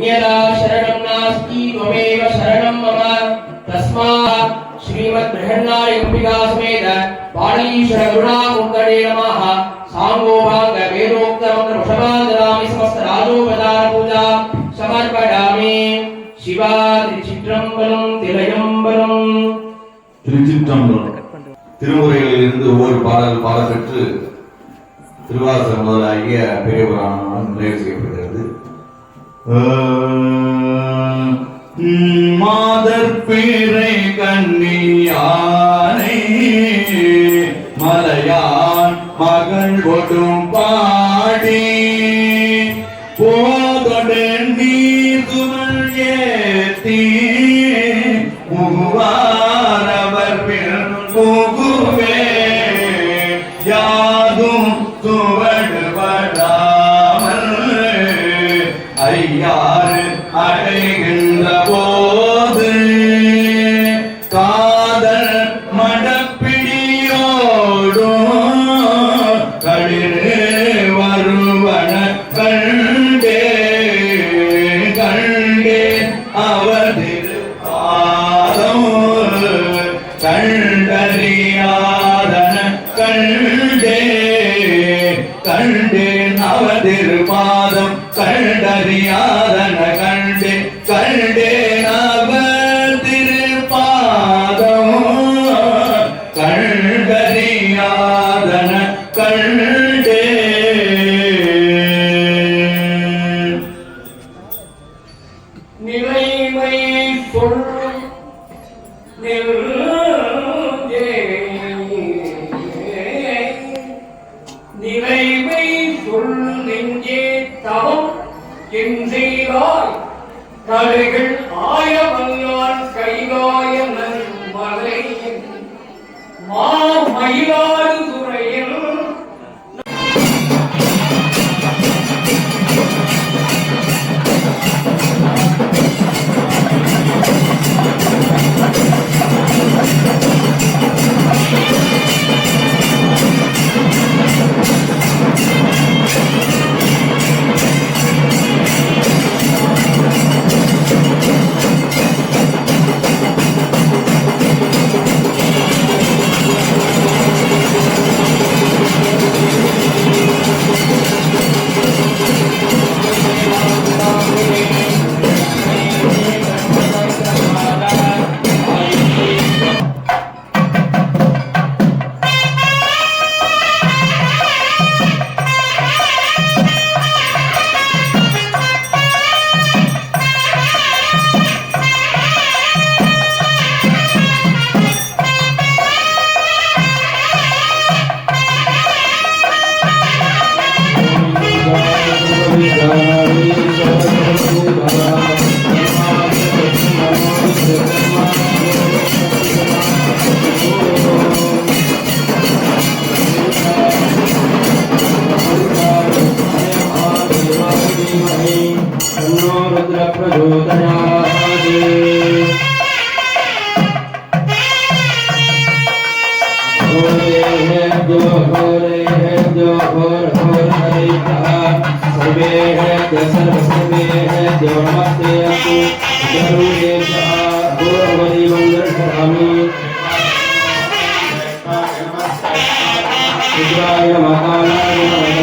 अन्यदा शरणं नास्ति त्वमेव शरणं मम तस्मात् श्रीमद्बृहन्नायकम्बिका समेत पाणीश्वर करुणामुक्तये नमः साङ्गोपाङ्ग वेदोक्तमन्त्र वृषभादरामि समस्त राजोपचार पूजा समर्पयामि शिवा त्रिचित्रम्बरं तिलयम्बरम् திருச்சிற்றம்பலம் திருமுறைகளில் இருந்து ஒவ்வொரு பாடல் பாடப்பெற்று திருவாசகம் முதலாகிய பெரிய புராணம் நிறைவு செய்யப்படுகிறது மாதர் பேரை கண் அவர் திருப்பாதம் கண்டறியாதன கண்டே கண்டே அவர் என் செய்வாய் கலைகள் ஆயமல்லான் கைகாய மலையின் மா மயிலாடுதுறையில் सर्वेः सर्वसर्वेः देवनमस्ते अस्तु जगरुदेशः गौरवदेवं दर्शयामि शिवाय महानाय नमः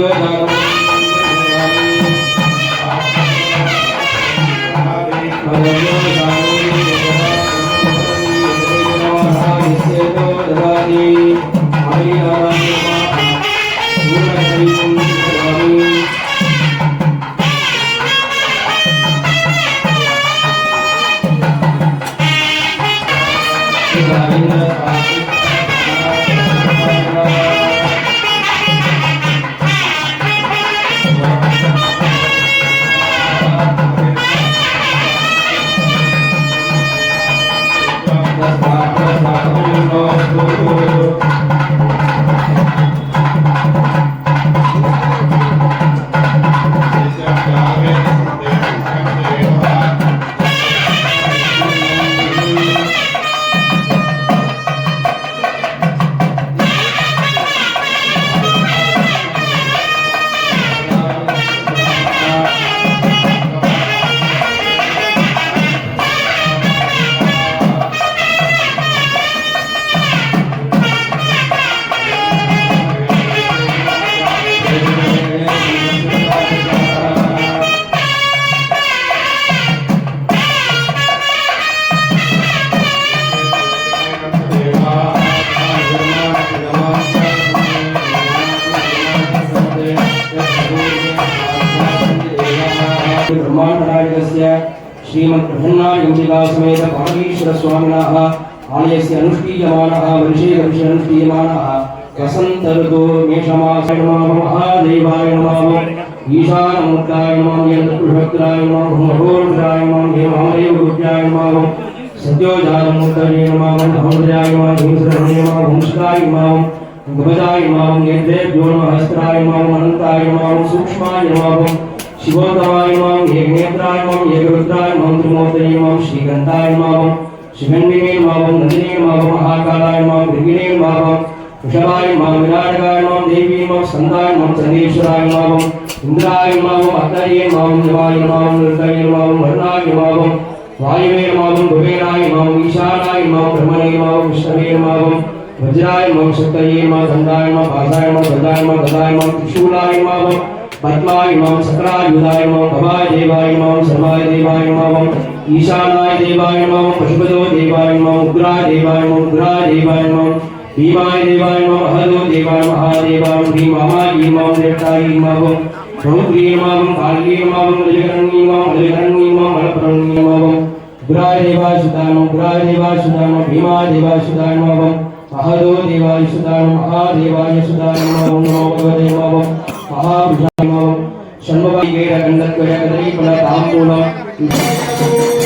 Dios श्रीमद्प्रसन्नायम्बिका समेत पाणीश्वरस्वामिनः आलयस्य अनुष्ठीयमानः वर्षे अनुष्ठीयमानः वसन्त ऋतु मेषमासय नमः महादेवाय नमः ईशानमूर्ताय नमः यन्तपुषक्राय नमः महोरुद्राय नमः हेमालयगुरुभ्याय नमः सद्योजानमूर्तये नमः मन्दहमृजाय नमः हिंसरणे नमः वंशकाय नमः गभजाय नमः नेत्रेभ्यो नमः हस्त्राय नमः अनन्ताय नमः सूक्ष्माय नमः शिवोत्तमाय नमः एकनेत्राय नमः एकरुद्राय नमः त्रिमूर्तये नमः श्रीगन्धाय नमः शिवन्विने नमः नन्दिने नमः महाकालाय नमः मृगिणे नमः वृषभाय नमः विनायकाय नमः देवी नमः स्कन्दाय नमः चन्देश्वराय नमः इन्द्राय नमः अग्नये नमः देवाय नमः नृतये नमः वर्णाय नमः वायुवे नमः कुबेराय नमः ईशानाय नमः ब्रह्मणे नमः विष्णवे नमः वज्राय नमः शक्तये नमः दण्डाय नमः पासाय नमः गदाय नमः गदाय नमः त्रिशूलाय नमः पद्माय नमः सकरायुधाय नमः भवाय देवाय नमः सर्वाय देवाय नमः ईशानाय देवाय नमः पशुपतो देवाय नमः उग्राय देवाय नमः उग्राय देवाय नमः भीमाय देवाय नमः हलो देवाय महादेवाय भीमाय नमः देवताय नमः समुद्री नमः काली नमः मलिकरणी नमः उग्राय देवाय सुताय नमः उग्राय देवाय नमः भीमाय देवाय नमः महदो देवाय नमः महादेवाय ओम नमो भगवते नमः மகாபிஜானம் சண்முகம் வேட கண்ட தாம்பூலம்.